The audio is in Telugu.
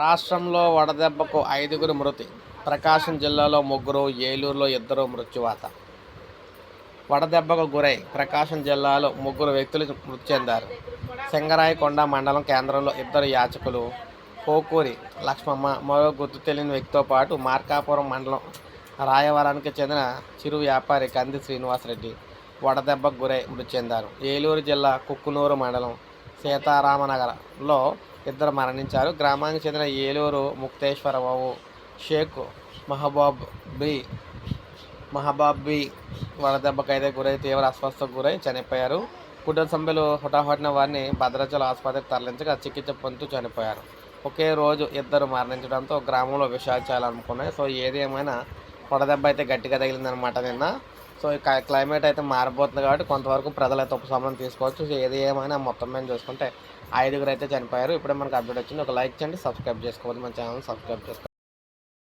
రాష్ట్రంలో వడదెబ్బకు ఐదుగురు మృతి. ప్రకాశం జిల్లాలో ముగ్గురు ఏలూరులో ఇద్దరు మృత్యువాత. వడదెబ్బకు గురై ప్రకాశం జిల్లాలో ముగ్గురు వ్యక్తులు మృతి చెందారు. సింగరాయకొండ మండలం కేంద్రంలో ఇద్దరు యాచకులు పోకూరి లక్ష్మమ్మ. మరో గుర్తు తెలియని వ్యక్తితో పాటు మార్కాపురం మండలం రాయవరానికి చెందిన చిరు వ్యాపారి కంది శ్రీనివాసరెడ్డి వడదెబ్బకు గురై మృతి చెందారు. ఏలూరు జిల్లా కుక్కునూరు మండలం సీతారామనగర్లో ఇద్దరు మరణించారు. గ్రామానికి చెందిన ఏలూరు ముక్తేశ్వరరావు షేక్ మహబాబ్ బి మహబాబ్ బి వడదెబ్బకైతే గురై తీవ్ర అస్వస్థకు గురై చనిపోయారు. కుటుంబ సభ్యులు హుటాహుటిన వారిని భద్రాచల ఆసుపత్రికి తరలించగా చికిత్స పొందుతూ చనిపోయారు. ఒకే రోజు ఇద్దరు మరణించడంతో గ్రామంలో విషయాలు చాలా అనుకున్నాయి. సో ఏది ఏమైనా వడదెబ్బ అయితే గట్టిగా తగిలిందనమాట నిన్న. సో క్లైమేట్ అయితే మారిపోతుంది కాబట్టి కొంతవరకు ప్రజలైతే ఉపశమనం తీసుకోవచ్చు. సో ఏది ఏమైనా మొత్తం మీద చూసుకుంటే ఐదుగురు అయితే చనిపోయారు. ఇప్పుడే మనకు అప్డేట్ వచ్చింది. ఒక లైక్ చేయండి సబ్స్క్రైబ్ చేసుకోవాలి మన ఛానల్ సబ్స్క్రైబ్ చేసుకోండి